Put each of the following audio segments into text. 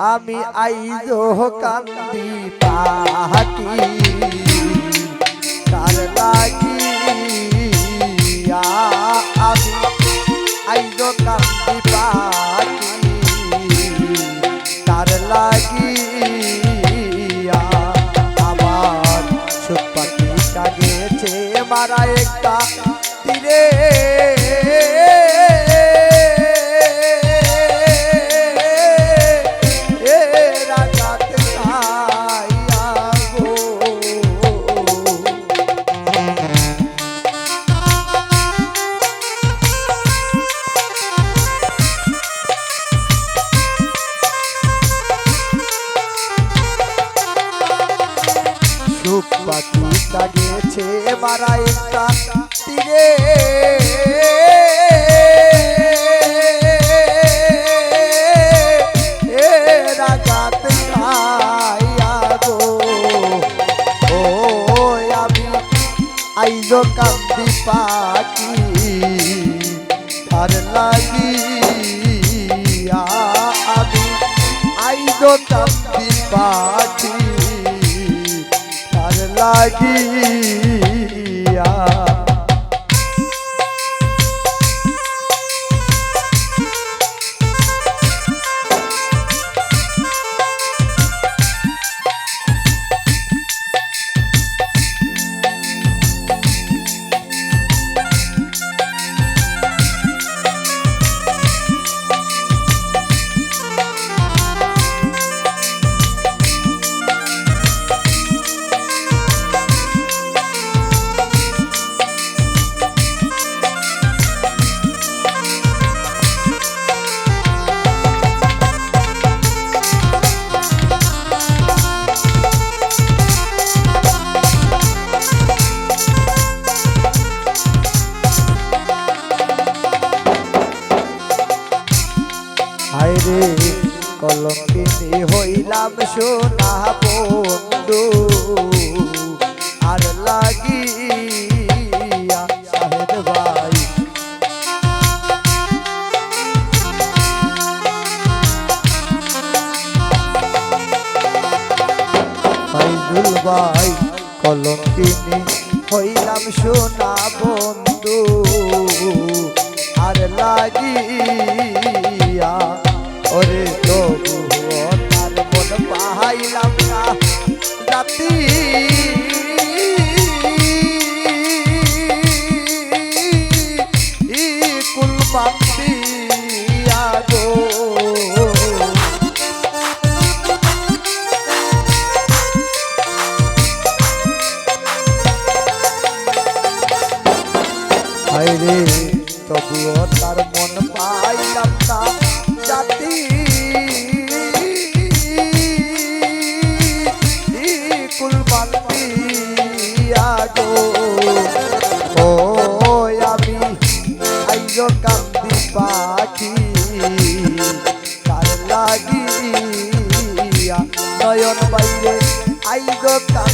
আমি আইজো কান্দি পাহাটি তার লাগি আমি আইজো কান্দি পাহাটি তার লাগি আমার সুখ পাখিটা গেছে, মারা একটা মারা একটা তীরে। আইজ কান্দি পাখি তার লাগিয়া আমি আইজ কান্দি পাখি তার লাগিয়া হায়রে তবুও তার মন পাইলাম না জাতি। কুলবান্দিয়া গো ও আমি আইজ কান্দি পাখি। নয়ন বাইরে আইজ কান্দি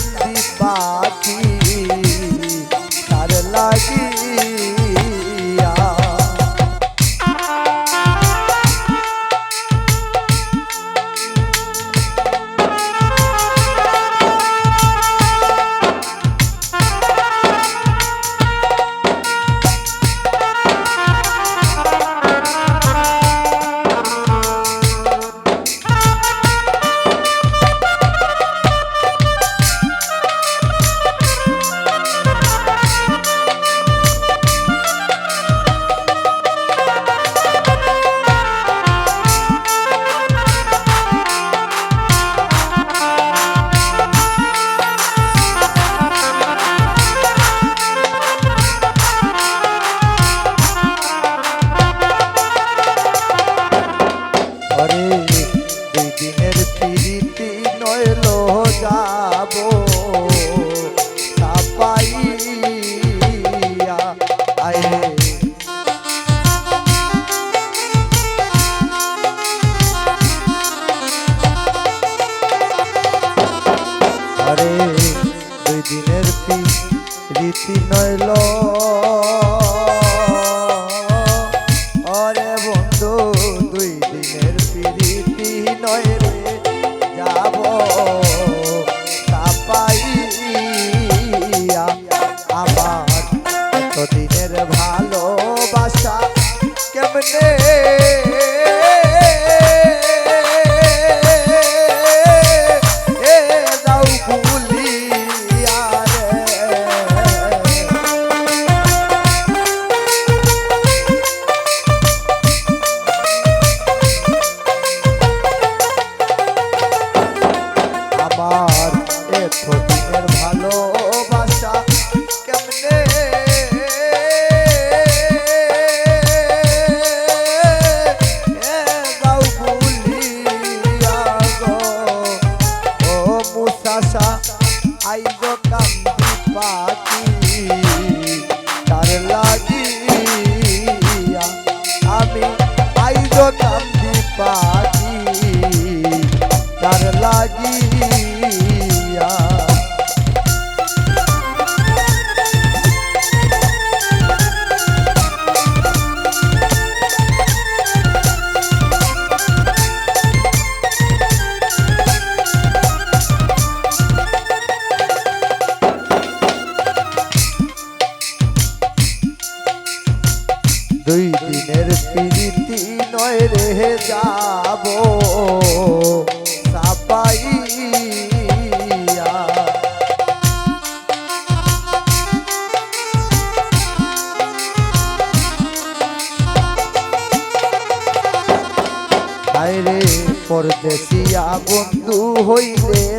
প্রেমের পিরিতি নয় রে যাব। পরদেশিয়া বন্ধু হইলে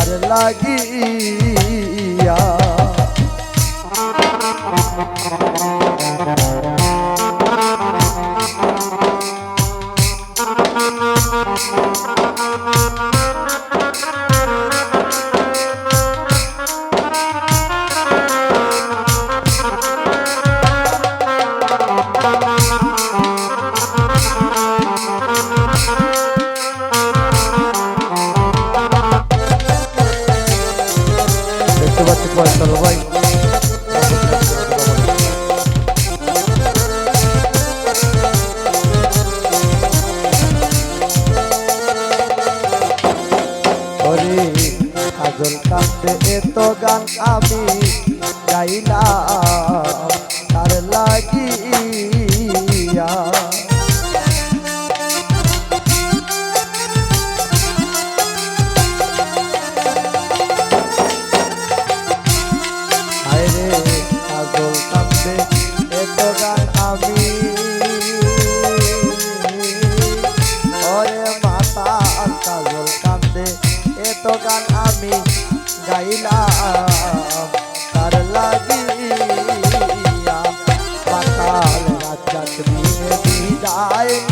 তার লাগিয়া কাজল কান্দে এত গান আমি গাইলাম তার লাগি যায়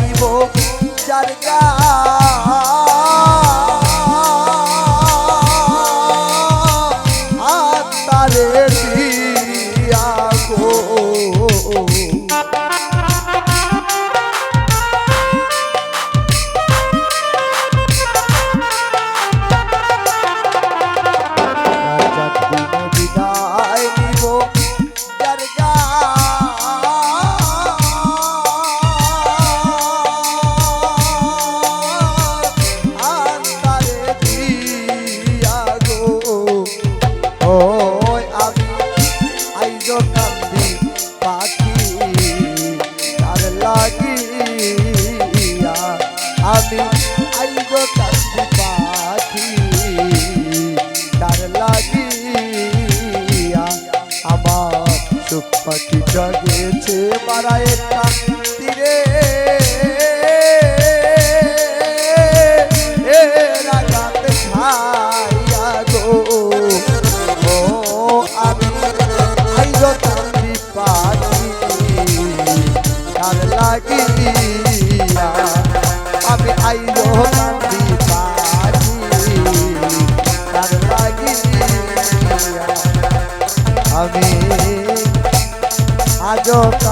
ওই আমি আইজ কান্দি পাখি, তার লাগিয়া আমি আইজ কান্দি পাখি, তার লাগিয়া আমার চোখ পাখি জাগেছে মারা একটা তীরে আমি আজ কান্দি